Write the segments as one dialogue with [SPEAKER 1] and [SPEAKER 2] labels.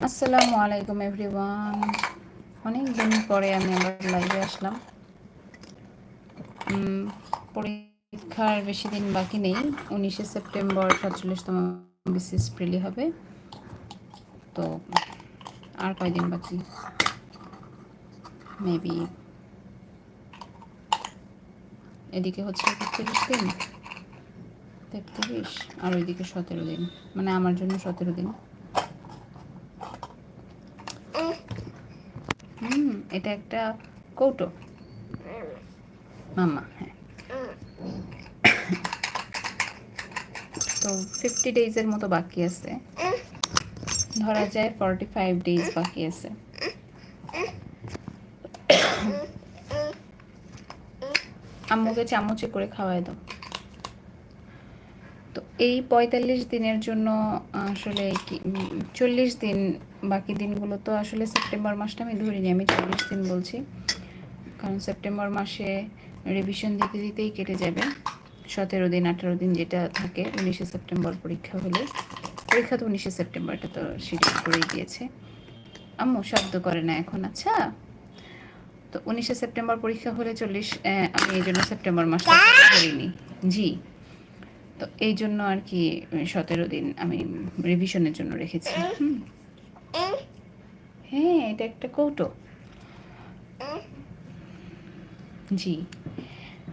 [SPEAKER 1] আসসালামু আলাইকুম এভরিওয়ান। অনেক দিন পরে আমি আবার লাইভে আসলাম। পরীক্ষার বেশি দিন বাকি নেই। উনিশে সেপ্টেম্বর সাতচল্লিশতম বিসিএস প্রিলি হবে। তো আর কয়দিন বাকি? মেবি এদিকে হচ্ছে একত্রিশ দিন। তেত্রিশ? আর ওইদিকে সতেরো দিন। মানে আমার জন্য সতেরো দিন হুম এটা একটা কৌটো। মামা হ্যাঁ। তো ফিফটি ডেজের মতো বাকি আছে। ধরা যায় ফর্টি ফাইভ ডেজ বাকি আছে। আম্মুকে চামচে করে খাওয়াই দাও। তো এই পঁয়তাল্লিশ দিনের জন্য আসলে কি চল্লিশ দিন বাকি দিনগুলো তো আসলে সেপ্টেম্বর মাসটা আমি ধরিনি, আমি চল্লিশ দিন বলছি। কারণ সেপ্টেম্বর মাসে রিভিশন দিতে দিতেই কেটে যাবে। সতেরো দিন, আঠেরো দিন যেটা থাকে, উনিশে সেপ্টেম্বর পরীক্ষা হলে। পরীক্ষা তো উনিশে সেপ্টেম্বর এটা তো শিডিউল করেই দিয়েছে। আম্মু, শব্দ করে না এখন আচ্ছা? তো উনিশে সেপ্টেম্বর পরীক্ষা হলে চল্লিশ আমি এই জন্য সেপ্টেম্বর মাসটা করিনি জি। তো এই জন্য আর কি সতেরো দিন আমি রিভিশনের জন্য রেখেছি। হুম। হ্যাঁ এটা একটা কৌটো। জি।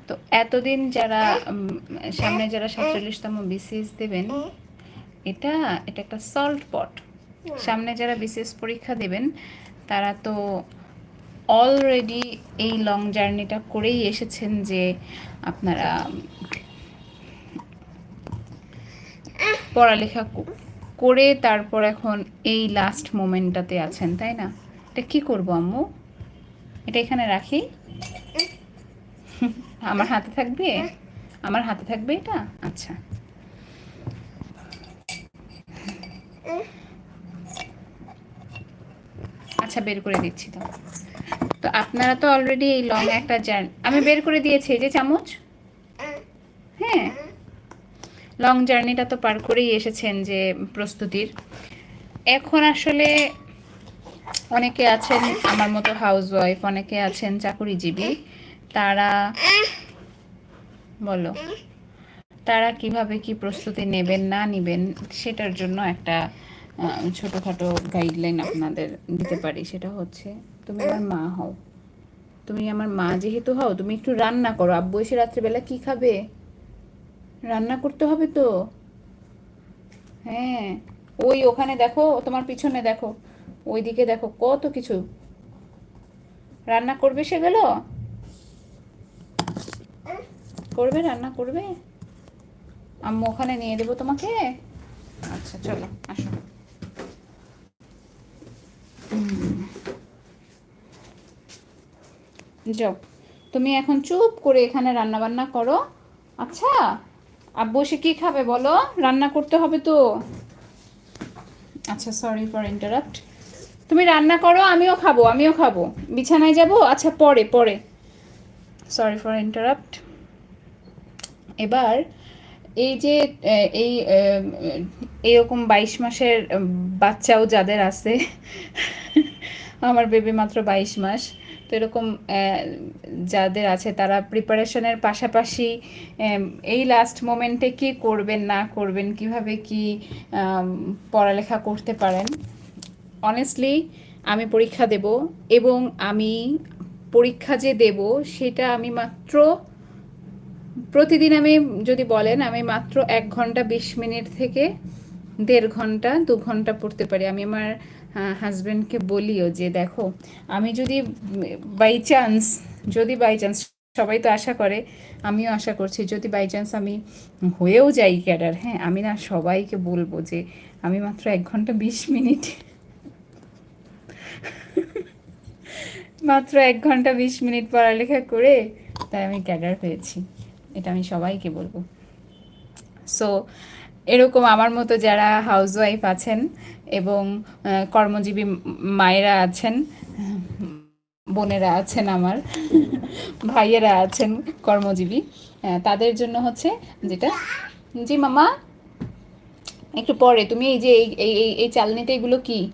[SPEAKER 1] তো এতদিন যারা সামনে যারা সাতচল্লিশতম বিসিএস দেবেন, এটা এটা একটা সল্ট পট সামনে যারা বিসিএস পরীক্ষা দেবেন, তারা তো অলরেডি এই লং জার্নিটা করেই এসেছেন যে আপনারা পড়ালেখা করে তারপর এখন এই লাস্ট মোমেন্টটাতে আছেন, তাই না? এটা কি করব, আম্মু? এটা এখানে রাখি? আমার হাতে থাকবে? আমার হাতে থাকবে এটা? আচ্ছা। আচ্ছা বের করে দিচ্ছি তো। তো আপনারা তো অলরেডি এই লং একটা জার্নি আমি বের করে দিয়েছি, এই যে চামচ। হ্যাঁ। লং জার্নিটা তো পার করেই এসেছেন যে প্রস্তুতির। এখন আসলে অনেকে আছেন, আমার মতো হাউস ওয়াইফ অনেকে আছেন চাকুরিজীবী। তারা বলো, তারা কীভাবে কি প্রস্তুতি নেবেন, না নেবেন, সেটার জন্য একটা ছোটোখাটো গাইডলাইন আপনাদের দিতে পারি। সেটা হচ্ছে, তুমি আমার মা হও। তুমি আমার মা যেহেতু হও, তুমি একটু রান্না করো। আব্বু এসে রাত্রেবেলা কি খাবে? রান্না করতে হবে তো? হ্যাঁ। ওই ওখানে দেখো, তোমার পিছনে দেখো। ওইদিকে দেখো কত কিছু। রান্না করবে সেগুলো? করবে, রান্না করবে? আম্মু ওখানে নিয়ে দেবো তোমাকে। আচ্ছা চলো, আসো। যাও। তুমি এখন চুপ করে এখানে রান্না বান্না করো। আচ্ছা? আব্বু এসে কি খাবে বলো? রান্না করতে হবে তো। আচ্ছা সরি ফর ইন্টারাপ্ট তুমি রান্না করো, আমিও খাব আমিও খাব। বিছানায় যাব? আচ্ছা পরে পরে। সরি ফর ইন্টারাপ্ট এবার এই যে এই এরকম বাইশ মাসের বাচ্চাও যাদের আছে, আমার বেবি মাত্র বাইশ মাস তো এরকম যাদের আছে তারা প্রিপারেশনের পাশাপাশি এই লাস্ট মোমেন্টে কি করবেন, না করবেন, কীভাবে কি পড়ালেখা করতে পারেন? অনেস্টলি আমি পরীক্ষা দেব এবং আমি পরীক্ষা যে দেব সেটা আমি মাত্র, প্রতিদিন আমি যদি বলেন আমি মাত্র এক ঘণ্টা বিশ মিনিট থেকে দেড় ঘণ্টা, দু ঘণ্টা পড়তে পারি। আমি আমার হাজব্যান্ডকে বলিও যে দেখো, আমি যদি বাই চান্স যদি বাই চান্স সবাই তো আশা করে, আমিও আশা করছি, যদি বাই চান্স আমি হয়েও যাই ক্যাডার হ্যাঁ আমি না সবাইকে বলব যে আমি মাত্র এক ঘণ্টা বিশ মিনিট, মাত্র এক ঘণ্টা বিশ মিনিট পড়ালেখা করে তাই আমি ক্যাডার হয়েছি, এটা আমি সবাইকে বলব। সো এরকম আমার মতো যারা হাউসওয়াইফ আছেন এবং কর্মজীবী মায়েরা আছেন, বোনেরা আছেন আমার, ভাইয়েরা আছেন কর্মজীবী তাদের জন্য হচ্ছে যেটা, জি মামা, একটু পরে, তুমি এই যে এই এই, এই- চালনিতে এগুলো কি?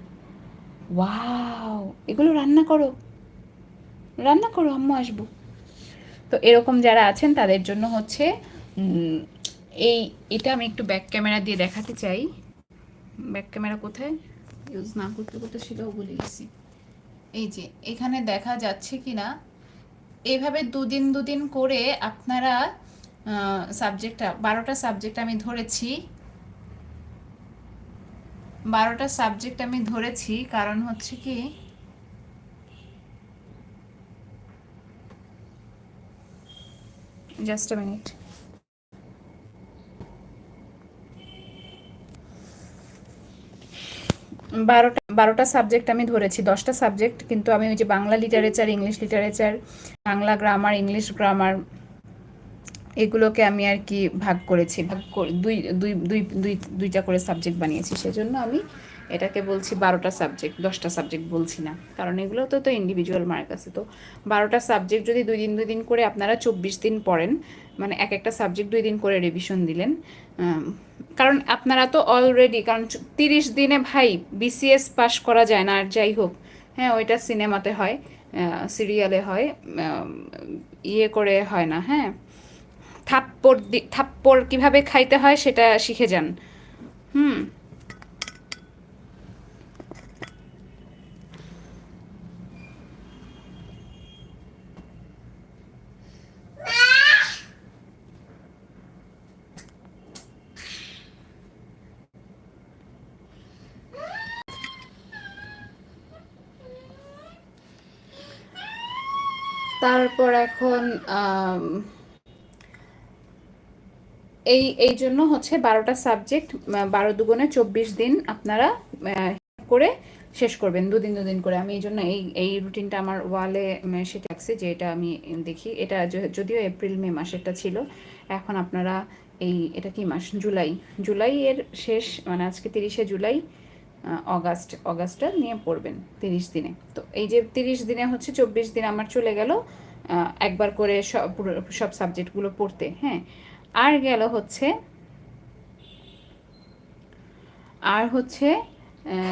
[SPEAKER 1] ওয়াও, এগুলো রান্না করো রান্না করো, আম্মু আসব। তো এরকম যারা আছেন, তাদের জন্য হচ্ছে এই, এটা আমি একটু ব্যাক ক্যামেরা দিয়ে দেখাতে চাই। ব্যাক ক্যামেরা কোথায়? ইউজ না করতে করতে সেটাও বলে গেছি। এই যে এখানে দেখা যাচ্ছে কি না এইভাবে দুদিন দুদিন করে আপনারা সাবজেক্টটা বারোটা সাবজেক্ট আমি ধরেছি। বারোটা সাবজেক্ট আমি ধরেছি কারণ হচ্ছে কি জাস্ট মিনিট বারোটা বারোটা সাবজেক্ট আমি ধরেছি, দশটা সাবজেক্ট কিন্তু আমি ওই যে Bangla literature English literature Bangla grammar English grammar এগুলোকে আমি আর কি ভাগ করেছি, ভাগ করে দুই দুই দুই দুইটা করে সাবজেক্ট বানিয়েছি। সেজন্য আমি এটাকে বলছি বারোটা সাবজেক্ট দশটা সাবজেক্ট বলছি না। কারণ এগুলো তো তো ইন্ডিভিজুয়াল মার্ক আছে। তো বারোটা সাবজেক্ট যদি দুই দিন দুই দিন করে আপনারা চব্বিশ দিন পড়েন মানে এক একটা সাবজেক্ট দুই দিন করে রিভিশন দিলেন কারণ আপনারা তো অলরেডি কারণ তিরিশ দিনে ভাই বিসিএস পাস করা যায় না, আর যাই হোক হ্যাঁ ওইটা সিনেমাতে হয় সিরিয়ালে হয় ইয়ে করে হয় না হ্যাঁ। থাপ্পড় থাপ্পড় কীভাবে খাইতে হয় সেটা শিখে যান। হুম। তারপর এখন এই এই জন্য হচ্ছে বারোটা সাবজেক্ট বারো দুগুণে চব্বিশ দিন আপনারা করে শেষ করবেন, দুদিন দুদিন করে। আমি এই জন্য এই এই রুটিনটা আমার ওয়ালে সেটা রাখছি যে এটা আমি দেখি। এটা যদিও এপ্রিল মে মাসেরটা ছিল। এখন আপনারা এই, এটা কি মাস? জুলাই। জুলাই এর শেষ মানে আজকে তিরিশে জুলাই অগাস্ট অগাস্টটা নিয়ে পড়বেন তিরিশ দিনে। তো এই যে তিরিশ দিনে হচ্ছে চব্বিশ দিন আমার চলে গেল একবার করে সব সব সাবজেক্টগুলো পড়তে হ্যাঁ। আর গেল হচ্ছে, আর হচ্ছে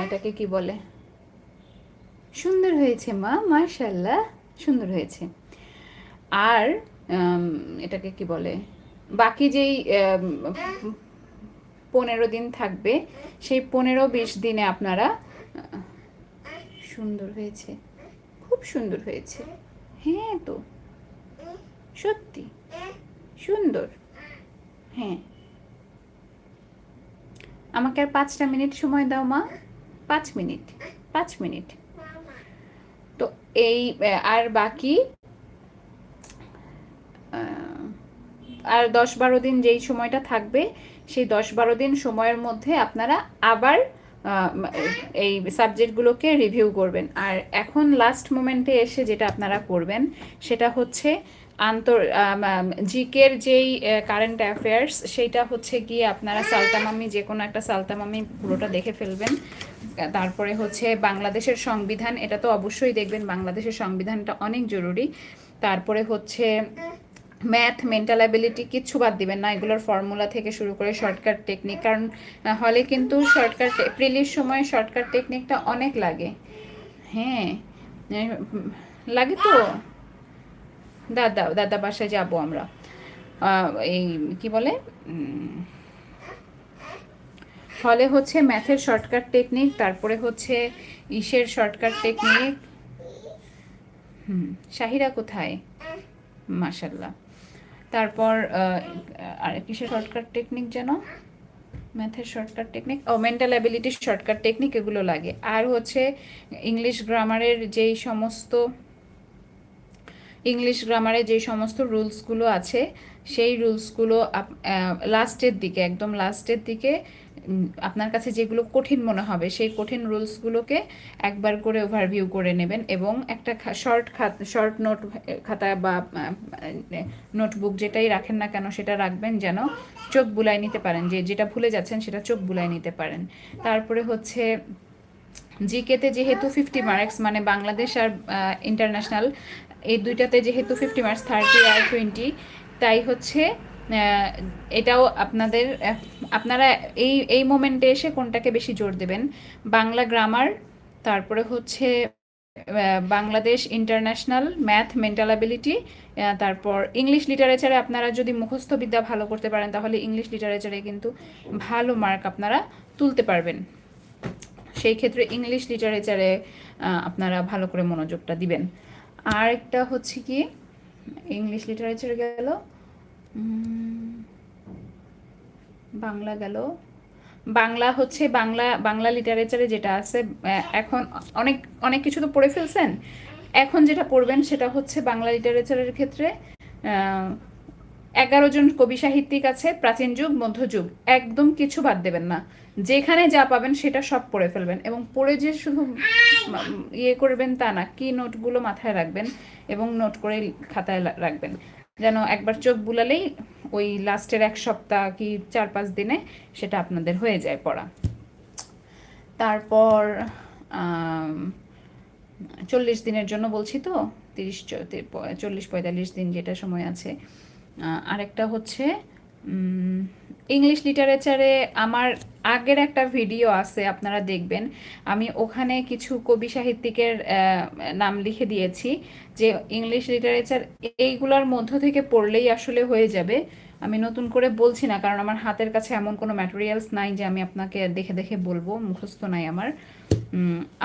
[SPEAKER 1] এটাকে কি বলে? সুন্দর হয়েছে মা মার্শাল্লাহ সুন্দর হয়েছে। আর এটাকে কি বলে? বাকি যেই পনেরো দিন থাকবে। সেই পনেরো বিশ দিনে আপনারা, সুন্দর হয়েছে। খুব সুন্দর হয়েছে। হ্যাঁ তো। সত্যি। সুন্দর। হ্যাঁ। আমাকে আর পাঁচটা মিনিট সময় দাও, মা। পাঁচ মিনিট। পাঁচ মিনিট। তো এই আর বাকি আর দশ বারো দিন যেই সময়টা থাকবে সেই দশ বারো দিন সময়ের মধ্যে আপনারা আবার এই সাবজেক্টগুলোকে রিভিউ করবেন। আর এখন লাস্ট মোমেন্টে এসে যেটা আপনারা করবেন, সেটা হচ্ছে আন্তর জিকের যেই কারেন্ট অ্যাফেয়ার্স সেইটা হচ্ছে গিয়ে আপনারা সালতামামি যে কোনো একটা সালতামামি পুরোটা দেখে ফেলবেন। তারপরে হচ্ছে বাংলাদেশের সংবিধান, এটা তো অবশ্যই দেখবেন, বাংলাদেশের সংবিধানটা অনেক জরুরি। তারপরে হচ্ছে ম্যাথ মেন্টাল অ্যাবিলিটি কিচ্ছু বাদ দিবেন না। এগুলোর ফর্মুলা থেকে শুরু করে শর্টকাট টেকনিক কারণ হলে কিন্তু শর্টকাট প্রিলির সময় শর্টকাট টেকনিকটা অনেক লাগে। হ্যাঁ লাগে তো। দাদা দাদা বাসায় যাব আমরা। এই কি বলে? ফলে হচ্ছে ম্যাথের শর্টকাট টেকনিক তারপরে হচ্ছে ইসের শর্টকাট টেকনিক হুম, শাহিরা কোথায়? মাসাল্লাহ তারপর আর শর্টকাট টেকনিক যেন? ম্যাথের শর্টকাট টেকনিক ও মেন্টাল অ্যাবিলিটির শর্টকাট টেকনিক এগুলো লাগে। আর হচ্ছে ইংলিশ গ্রামারের যেই সমস্ত ইংলিশ গ্রামারে যে সমস্ত রুলসগুলো আছে, সেই রুলসগুলো লাস্টের দিকে, একদম লাস্টের দিকে আপনার কাছে যেগুলো কঠিন মনে হবে, সেই কঠিন রুলসগুলোকে একবার করে ওভারভিউ করে নেবেন এবং একটা শর্ট খাত শর্ট নোট খাতা বা নোটবুক যেটাই রাখেন না কেন সেটা রাখবেন যেন চোখ বুলাই নিতে পারেন। যে, যেটা ভুলে যাচ্ছেন সেটা চোখ বুলাই নিতে পারেন। তারপরে হচ্ছে জিকেতে যেহেতু ফিফটি মার্কস মানে বাংলাদেশ আর ইন্টারন্যাশনাল এই দুইটাতে যেহেতু ফিফটি মার্কস থার্টি আর টোয়েন্টি তাই হচ্ছে এটাও আপনাদের আপনারা এই এই মোমেন্টে এসে কোনটাকে বেশি জোর দেবেন? বাংলা গ্রামার তারপরে হচ্ছে Bangladesh international math mental ability তারপর ইংলিশ লিটারেচারে আপনারা যদি মুখস্থ বিদ্যা ভালো করতে পারেন, তাহলে ইংলিশ লিটারেচারে কিন্তু ভালো মার্ক আপনারা তুলতে পারবেন। সেই ক্ষেত্রে ইংলিশ লিটারেচারে আপনারা ভালো করে মনোযোগটা দিবেন। আর একটা হচ্ছে কি ইংলিশ লিটারেচার গেল। বাংলা গেল। বাংলা হচ্ছে বাংলা বাংলা লিটারেচারে যেটা আছে এখন অনেক অনেক কিছু তো পড়ে ফেলছেন। এখন যেটা পড়বেন সেটা হচ্ছে বাংলা লিটারেচারের ক্ষেত্রে এগারো জন কবি সাহিত্যিক আছে, প্রাচীন যুগ মধ্যযুগ একদম কিছু বাদ দেবেন না। যেখানে যা পাবেন সেটা সব পড়ে ফেলবেন এবং পড়ে যে শুধু ইয়ে করবেন তা না, কি নোটগুলো মাথায় রাখবেন এবং নোট করে খাতায় রাখবেন। যেন একবার চোখ বুলালেই ওই লাস্টের এক সপ্তাহ কি চার পাঁচ দিনে সেটা আপনাদের হয়ে যায় পড়া। তারপর চল্লিশ দিনের জন্য বলছি তো, তিরিশ চল্লিশ পঁয়তাল্লিশ দিন যেটা সময় আছে। আরেকটা হচ্ছে ইংলিশ লিটারেচারে আমার আগের একটা ভিডিও আছে, আপনারা দেখবেন। আমি ওখানে কিছু কবি সাহিত্যিকের নাম লিখে দিয়েছি যে ইংলিশ লিটারেচার এইগুলোর মধ্য থেকে পড়লেই আসলে হয়ে যাবে। আমি নতুন করে বলছি না, কারণ আমার হাতের কাছে এমন কোনো ম্যাটেরিয়ালস নাই যে আমি আপনাকে দেখে দেখে বলব, মুখস্থ নাই আমার।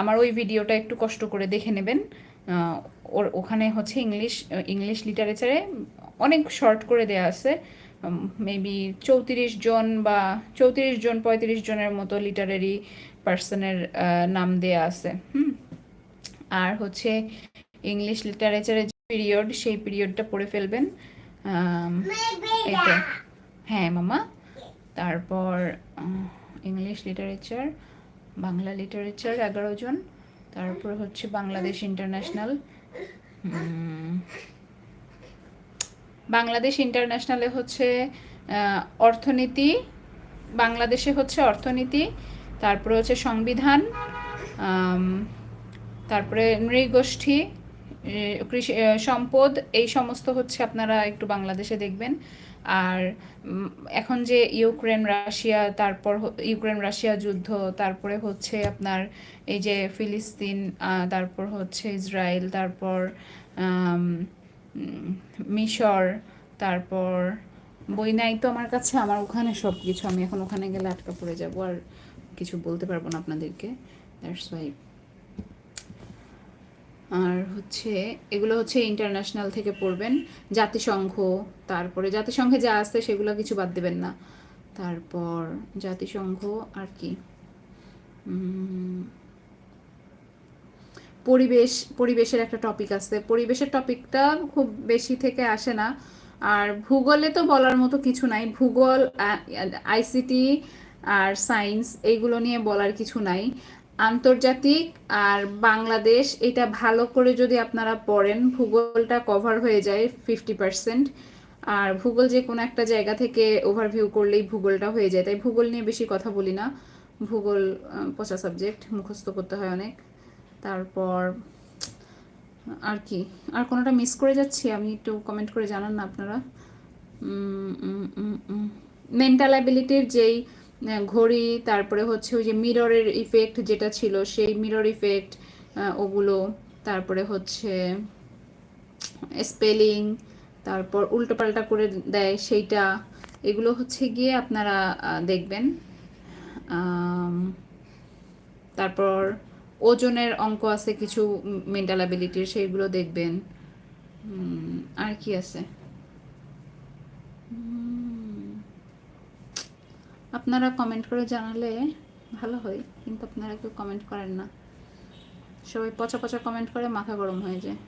[SPEAKER 1] আমার ওই ভিডিওটা একটু কষ্ট করে দেখে নেবেন। ওর ওখানে হচ্ছে ইংলিশ ইংলিশ লিটারেচারে অনেক শর্ট করে দেয়া আছে। মেবি চৌত্রিশ জন বা চৌত্রিশ জন পঁয়ত্রিশ জনের মতো লিটারেরি পার্সনের নাম দেয়া আছে হুম? আর হচ্ছে ইংলিশ লিটারেচারের যে পিরিয়ড সেই পিরিয়ডটা পড়ে ফেলবেন এটা হ্যাঁ মামা। তারপর ইংলিশ লিটারেচার বাংলা লিটারেচার এগারো জন। তারপর হচ্ছে বাংলাদেশ ইন্টারন্যাশনাল বাংলাদেশ ইন্টারন্যাশনালে হচ্ছে অর্থনীতি, বাংলাদেশে হচ্ছে অর্থনীতি, তারপরে হচ্ছে সংবিধান তারপরে নৃগোষ্ঠী কৃষি সম্পদ, এই সমস্ত হচ্ছে আপনারা একটু বাংলাদেশে দেখবেন। আর এখন যে ইউক্রেন, রাশিয়া, তারপর ইউক্রেন, রাশিয়া যুদ্ধ, তারপরে হচ্ছে আপনার এই যে ফিলিস্তিন তারপর হচ্ছে ইসরায়েল, তারপর মিশর, তারপর বই নাই তো আমার কাছে, আমার ওখানে সব কিছু আমি এখন ওখানে গেলে আটকা পড়ে যাব আর কিছু বলতে পারব না আপনাদেরকে। দ্যাটস ওয়াই আর হচ্ছে, এগুলো হচ্ছে ইন্টারন্যাশনাল থেকে পড়বেন। জাতিসংঘ, তারপরে জাতিসংঘে যা আছে সেগুলো কিছু বাদ দেবেন না। তারপর জাতিসংঘ আর কি? পরিবেশ, পরিবেশের একটা টপিক আছে। পরিবেশের টপিকটা খুব বেশি থেকে আসে না। আর ভূগোলে তো বলার মতো কিছু নাই। ভূগোল আইসিটি আর সায়েন্স এইগুলো নিয়ে বলার কিছু নাই। আন্তর্জাতিক আর বাংলাদেশ, এটা ভালো করে যদি আপনারা পড়েন, ভূগোলটা কভার হয়ে যায় ফিফটি পার্সেন্ট আর ভূগোল যে কোনো একটা জায়গা থেকে ওভারভিউ করলেই ভূগোলটা হয়ে যায়। তাই ভূগোল নিয়ে বেশি কথা বলি না। ভূগোল পচা সাবজেক্ট মুখস্থ করতে হয় অনেক। তারপর আর কি? আর কোনোটা মিস করে যাচ্ছি? আমি একটু কমেন্ট করে জানান না আপনারা। মেন্টাল অ্যাবিলিটির যেই ঘড়ি, তারপরে হচ্ছে ওই যে মিররের ইফেক্ট যেটা ছিল, সেই মিরর ইফেক্ট ওগুলো, তারপরে হচ্ছে স্পেলিং তারপর উল্টোপাল্টা করে দেয় সেইটা, এগুলো হচ্ছে গিয়ে আপনারা দেখবেন। তারপর ওজনের অঙ্ক আছে, কিছু মেন্টাল অ্যাবিলিটির সেইগুলো দেখবেন। আর কি আছে? আপনারা কমেন্ট করে জানালে ভালো হয়, কিন্তু আপনারা কেউ কমেন্ট করেন না। সবাই পচা পচা কমেন্ট করে, মাথা গরম হয়ে যায়।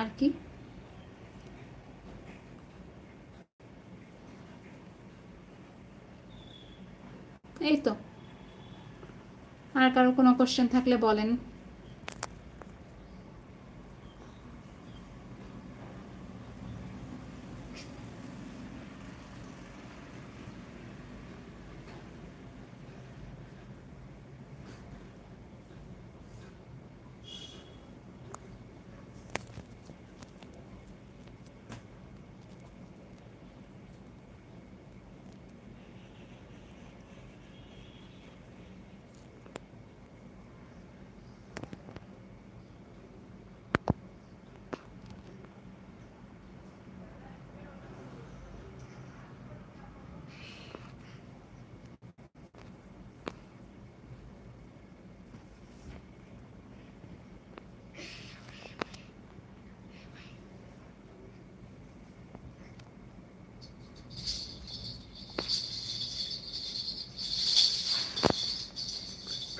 [SPEAKER 1] আর কি? এই তো। আর কারও কোনো কোশ্চেন থাকলে বলেন।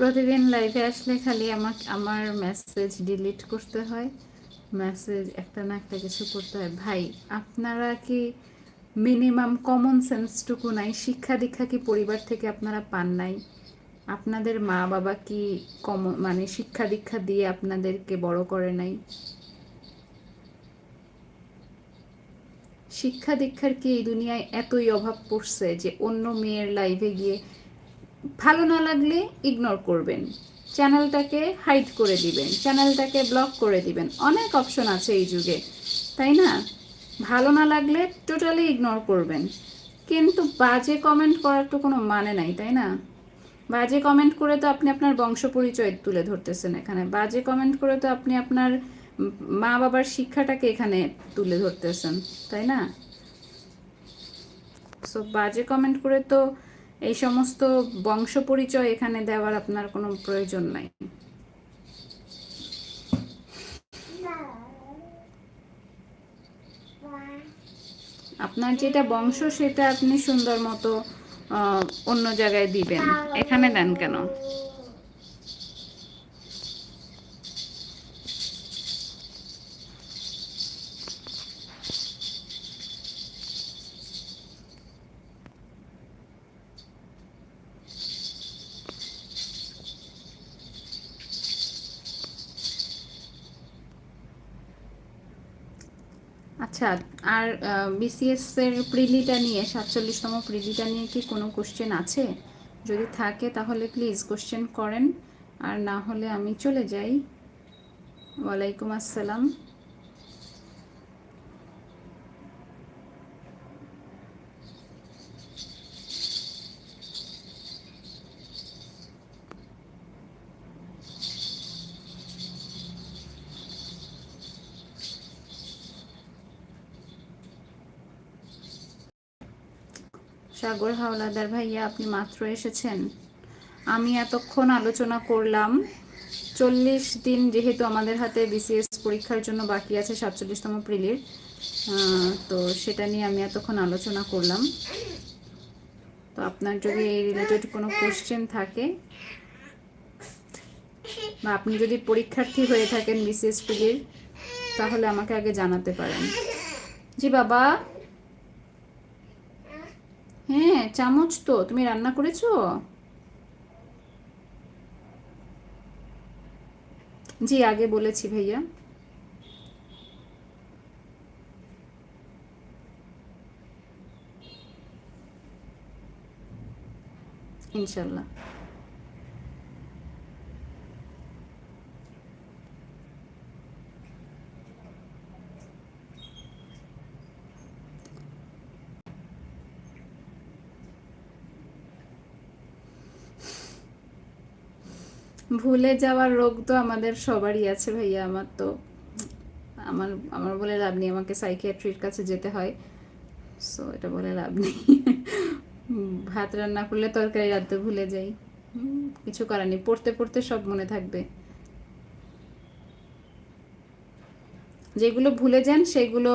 [SPEAKER 1] প্রতিদিন লাইভে আসলে খালি আমাকে, আমার মেসেজ ডিলিট করতে হয়। মেসেজ একটা না একটা কিছু করতে হয়। ভাই, আপনারা কি মিনিমাম কমন সেন্সটুকু নাই? শিক্ষা দীক্ষা কি পরিবার থেকে আপনারা পান নাই? আপনাদের মা বাবা কি কম মানে শিক্ষা দীক্ষা দিয়ে আপনাদেরকে বড় করে নাই? শিক্ষা দীক্ষার কি এই দুনিয়ায় এতই অভাব পড়ছে যে অন্য মেয়ের লাইভে গিয়ে ভালো না লাগলে ইগনোর করবেন। চ্যানেলটাকে হাইড করে দিবেন, চ্যানেলটাকে ব্লক করে দিবেন। অনেক অপশন আছে এই যুগে, তাই না? ভালো না লাগলে টোটালি ইগনোর করবেন। কিন্তু বাজে কমেন্ট করার তো কোনো মানে নাই, তাই না? বাজে কমেন্ট করে তো আপনি আপনার বংশ পরিচয় তুলে ধরতেছেন এখানে। বাজে কমেন্ট করে তো আপনি আপনার মা বাবার শিক্ষাটাকে এখানে তুলে ধরতেছেন, তাই না? সো বাজে কমেন্ট করে তো এই সমস্ত বংশ পরিচয় এখানে দেওয়ার আপনার কোনো প্রয়োজন নাই। আপনার যেটা বংশ সেটা আপনি সুন্দর মতো অন্য জায়গায় দিবেন। এখানে দেন কেন? আচ্ছা আর বিসিএস এর প্রিলিটা নিয়ে, সাতচল্লিশতম প্রিলিটা নিয়ে কি কোনো কোশ্চেন আছে? যদি থাকে তাহলে প্লিজ কোশ্চেন করেন। আর না হলে আমি চলে যাই। ওয়ালাইকুম আসসালাম। সাগর হাওলাদার ভাইয়া, আপনি মাত্র এসেছেন। আমি এতক্ষণ আলোচনা করলাম, চল্লিশ দিন যেহেতু আমাদের হাতে বিসিএস পরীক্ষার জন্য বাকি আছে সাতচল্লিশতম প্রিলির তো সেটা নিয়ে আমি এতক্ষণ আলোচনা করলাম। তো আপনার যদি এই রিলেটেড কোনো কোশ্চেন থাকে, বা আপনি যদি পরীক্ষার্থী হয়ে থাকেন বিসিএস প্রিলির, তাহলে আমাকে আগে জানাতে পারেন। জি বাবা। হ্যাঁ চামচ তো। তুমি রান্না করেছ? জি আগে বলেছি ভাইয়া। ইনশাল্লাহ। ভুলে যাওয়ার রোগ তো আমাদের সবারই আছে ভাইয়া, আমার তো। আমার আমার বলে লাভ নেই, আমাকে সাইকিয়াট্রির কাছে যেতে হয়। সো এটা বলে লাভ নেই। ভাত রান্না করলে তরকারি রাখতে ভুলে যাই। কিছু করার নেই, পড়তে পড়তে সব মনে থাকবে। যেগুলো ভুলে যান, সেগুলো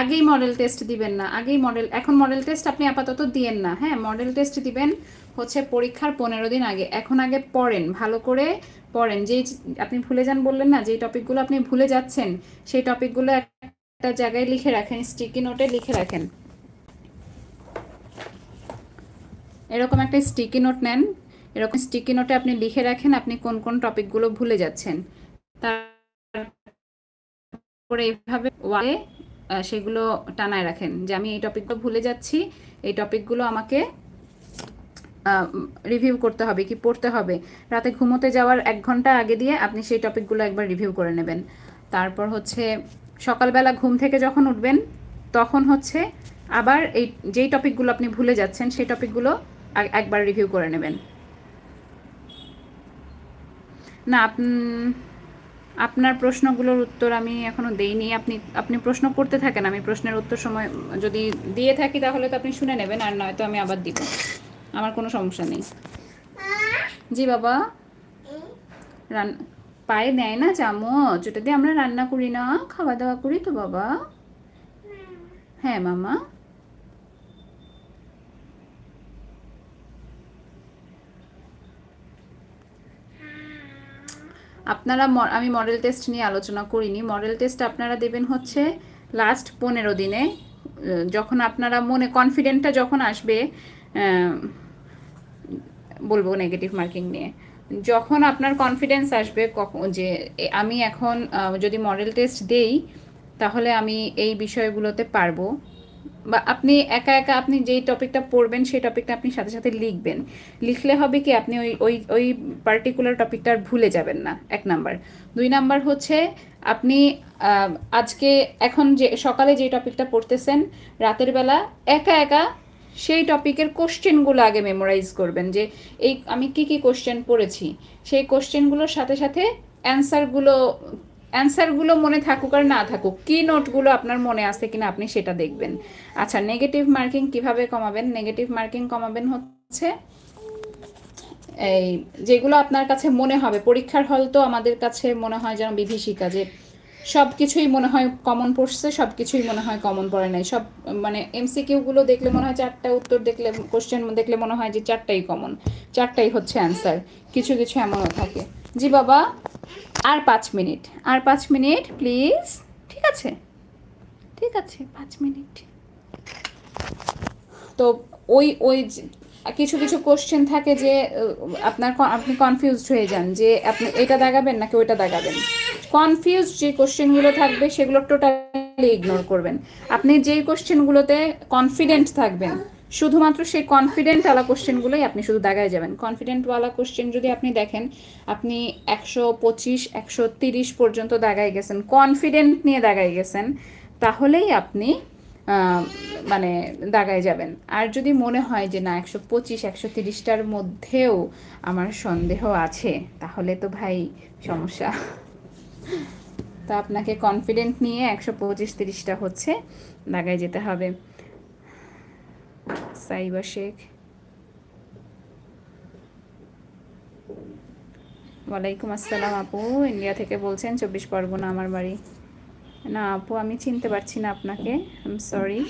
[SPEAKER 1] আগেই মডেল টেস্ট দিবেন না, আগেই মডেল এখন মডেল টেস্ট আপনি আপাতত দিয়েন না হ্যাঁ? মডেল টেস্ট দিবেন হচ্ছে পরীক্ষার পনেরো দিন আগে, এখন আগে পড়েন, ভালো করে পড়েন। যেই আপনি ভুলে যান বললেন না, যেই টপিকগুলো আপনি ভুলে যাচ্ছেন, সেই টপিকগুলো একটা জায়গায় লিখে রাখেন স্টিকি নোটে লিখে রাখেন। এরকম একটা স্টিকি নোট নেন, এরকম স্টিকি নোটে আপনি লিখে রাখেন, আপনি কোন কোন টপিকগুলো ভুলে যাচ্ছেন। তারপরে এইভাবে ওয়ালে সেগুলো টানায় রাখেন যে আমি এই টপিকগুলো ভুলে যাচ্ছি, এই টপিকগুলো আমাকে রিভিউ করতে হবে, কি পড়তে হবে। রাতে ঘুমোতে যাওয়ার এক ঘণ্টা আগে দিয়ে আপনি সেই টপিকগুলো একবার রিভিউ করে নেবেন। তারপর হচ্ছে সকালবেলা ঘুম থেকে যখন উঠবেন, তখন হচ্ছে আবার এই যেই টপিকগুলো আপনি ভুলে যাচ্ছেন, সেই টপিকগুলো একবার রিভিউ করে নেবেন। না আপনার প্রশ্নগুলোর উত্তর আমি এখনও দেইনি। আপনি আপনি প্রশ্ন করতে থাকেন, আমি প্রশ্নের উত্তর সময় যদি দিয়ে থাকি তাহলে তো আপনি শুনে নেবেন, আর নয়তো আমি আবার দিব। আমার কোনো সমস্যা নেই। জি বাবা। রান, পায়ে নেয় না চামচ, ওটা দিয়ে আমরা রান্না করি না, খাওয়া দাওয়া করি তো বাবা। হ্যাঁ মামা। আপনারা আমি মডেল টেস্ট নিয়ে আলোচনা করিনি। মডেল টেস্ট আপনারা দেবেন হচ্ছে লাস্ট পনেরো দিনে। যখন আপনারা মনে কনফিডেন্টটা যখন আসবে বলব নেগেটিভ মার্কিং নিয়ে। যখন আপনার কনফিডেন্স আসবে কখন যে আমি এখন যদি মডেল টেস্ট দেই, তাহলে আমি এই বিষয়গুলোতে পারব। বা আপনি একা একা আপনি যেই টপিকটা পড়বেন, সেই টপিকটা আপনি সাথে সাথে লিখবেন। লিখলে হবে কি, আপনি ওই ওই ওই পার্টিকুলার টপিকটা আর ভুলে যাবেন না, এক নাম্বার। দুই নাম্বার হচ্ছে, আপনি আজকে, এখন যে, সকালে যে টপিকটা পড়তেছেন, রাতের বেলা একা একা সেই টপিকের কোশ্চেনগুলো আগে মেমোরাইজ করবেন যে, এই, আমি কি কি কোশ্চেন পড়েছি? সেই কোশ্চেনগুলোর সাথে সাথে অ্যান্সারগুলো অ্যান্সারগুলো মনে থাকুক আর না থাকুক, কি নোটগুলো আপনার মনে আছে কিনা আপনি সেটা দেখবেন। আচ্ছা নেগেটিভ মার্কিং কীভাবে কমাবেন? নেগেটিভ মার্কিং কমাবেন হচ্ছে এই যেগুলো আপনার কাছে মনে হবে। পরীক্ষার হল তো আমাদের কাছে মনে হয় যেন বিভীষিকা, যে সব কিছুই মনে হয় কমন পড়ছে সব কিছুই মনে হয় কমন পড়ে নাই। সব মানে এমসিকিউগুলো দেখলে মনে হয় চারটা উত্তর দেখলে কোশ্চেন দেখলে মনে হয় যে চারটাই কমন চারটাই হচ্ছে অ্যান্সার কিছু কিছু এমনও থাকে। জি বাবা? আর পাঁচ মিনিট, আর পাঁচ মিনিট প্লিজ ঠিক আছে? ঠিক আছে, পাঁচ মিনিট। তো ওই ওই কিছু কিছু কোশ্চেন থাকে যে আপনার আপনি কনফিউজড হয়ে যান যে, আপনি এটা দাগাবেন নাকি ওইটা দাগাবেন? কনফিউজড যে কোশ্চেনগুলো থাকবে, সেগুলো টোটালি ইগনোর করবেন। আপনি যেই কোশ্চেনগুলোতে কনফিডেন্ট থাকবেন শুধুমাত্র সেই কনফিডেন্টওয়ালা কোশ্চেনগুলোই আপনি শুধু দাগায় যাবেন। কনফিডেন্টওয়ালা কোশ্চেন যদি আপনি দেখেন, আপনি একশো পঁচিশ, একশো তিরিশ পর্যন্ত দাগায় গেছেন কনফিডেন্ট নিয়ে দাগায় গেছেন, তাহলেই আপনি মানে দাগায় যাবেন। আর যদি মনে হয় যে না, একশো পঁচিশ, একশো তিরিশটার মধ্যেও আমার সন্দেহ আছে, তাহলে তো ভাই সমস্যা। তা আপনাকে কনফিডেন্ট নিয়ে একশো পঁচিশ, তিরিশটা হচ্ছে দাগায় যেতে হবে। সাইবা শেখ। ওয়ালাইকুম আসসালাম আপু, ইন্ডিয়া থেকে বলছেন চব্বিশ পরগনা আমার বাড়ি। না আপু, আমি চিনতে পারছি না আপনাকে সরি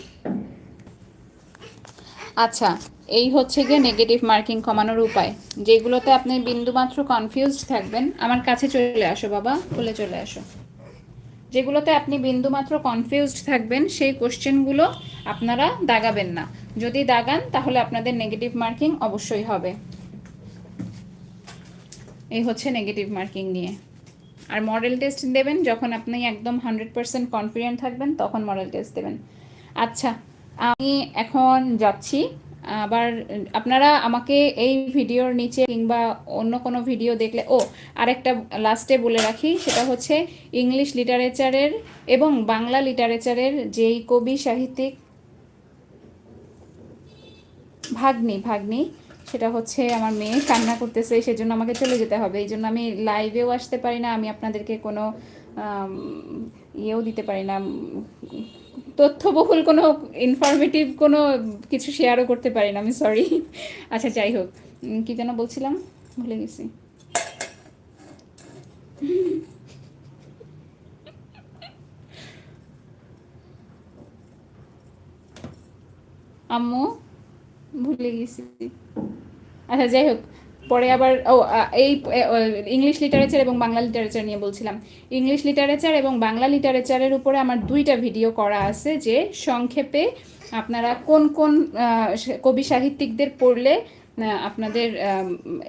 [SPEAKER 1] আচ্ছা এই হচ্ছে গিয়ে নেগেটিভ মার্কিং কমানোর উপায়। যেগুলোতে আপনি বিন্দুমাত্র কনফিউজড থাকবেন, আমার কাছে চলে আসো বাবা বলে চলে আসো। যেগুলোতে আপনি বিন্দুমাত্র কনফিউজড থাকবেন, সেই কোশ্চেনগুলো আপনারা দাগাবেন না। যদি দাগান, তাহলে আপনাদের নেগেটিভ মার্কিং অবশ্যই হবে। এই হচ্ছে নেগেটিভ মার্কিং নিয়ে। আর মডেল টেস্ট দেবেন, যখন আপনি একদম হান্ড্রেড পার্সেন্ট কনফিডেন্ট থাকবেন, তখন মডেল টেস্ট দেবেন। আচ্ছা আমি এখন যাচ্ছি আবার আপনারা আমাকে এই ভিডিওর নিচে কিংবা অন্য কোনো ভিডিও দেখলে, ও, আরেকটা লাস্টে বলে রাখি, সেটা হচ্ছে ইংলিশ লিটারেচারের এবং বাংলা লিটারেচারের যেই কবি সাহিত্যিক ভাগ্নি ভাগ্নি, সেটা হচ্ছে আমার মেয়ে, কান্না করতেছে, সেজন্য আমাকে চলে যেতে হবে। এই জন্য আমি লাইভেও আসতে পারি না, আমি আপনাদেরকে কোনো ইয়েও দিতে পারি না তথ্যবহুল কোনো ইনফরমেটিভ কোনো কিছু শেয়ারও করতে পারি না, আমি সরি আচ্ছা যাই হোক। কি যেন বলছিলাম? ভুলে গেছি। আম্মু, ভুলে গেছি। আচ্ছা যাই হোক। পরে আবার, ও এই ইংলিশ লিটারেচার এবং বাংলা লিটারেচার নিয়ে বলছিলাম। ইংলিশ লিটারেচার এবং বাংলা লিটারেচারের উপরে আমার দুইটা ভিডিও করা আছে যে সংক্ষেপে আপনারা কোন কোন কবি সাহিত্যিকদের পড়লে আপনাদের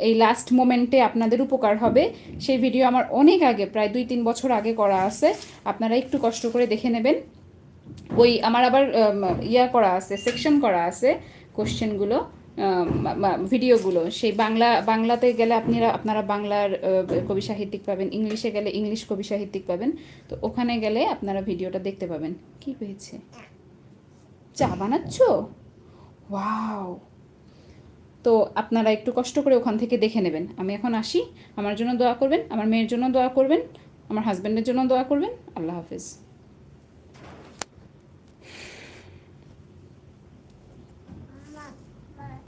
[SPEAKER 1] এই লাস্ট মোমেন্টে আপনাদের উপকার হবে। সেই ভিডিও আমার অনেক আগে, প্রায় দুই, তিন বছর আগে করা আছে। আপনারা একটু কষ্ট করে দেখে নেবেন। ওই আমার আবার ইয়া করা আছে সেকশন করা আছে কোশ্চেনগুলো ভিডিওগুলো, সেই বাংলা, বাংলাতে গেলে আপনারা আপনারা বাংলার কবি সাহিত্যিক পাবেন, ইংলিশে গেলে ইংলিশ কবি সাহিত্যিক পাবেন, তো ওখানে গেলে আপনারা ভিডিওটা দেখতে পাবেন। কি হয়েছে? চা বানাচ্ছ? ওয়াও! তো আপনারা একটু কষ্ট করে ওখান থেকে দেখে নেবেন। আমি এখন আসি, আমার জন্য দোয়া করবেন, আমার মেয়ের জন্য দোয়া করবেন, আমার হাজব্যান্ডের জন্য দোয়া করবেন, আল্লাহ হাফিজ।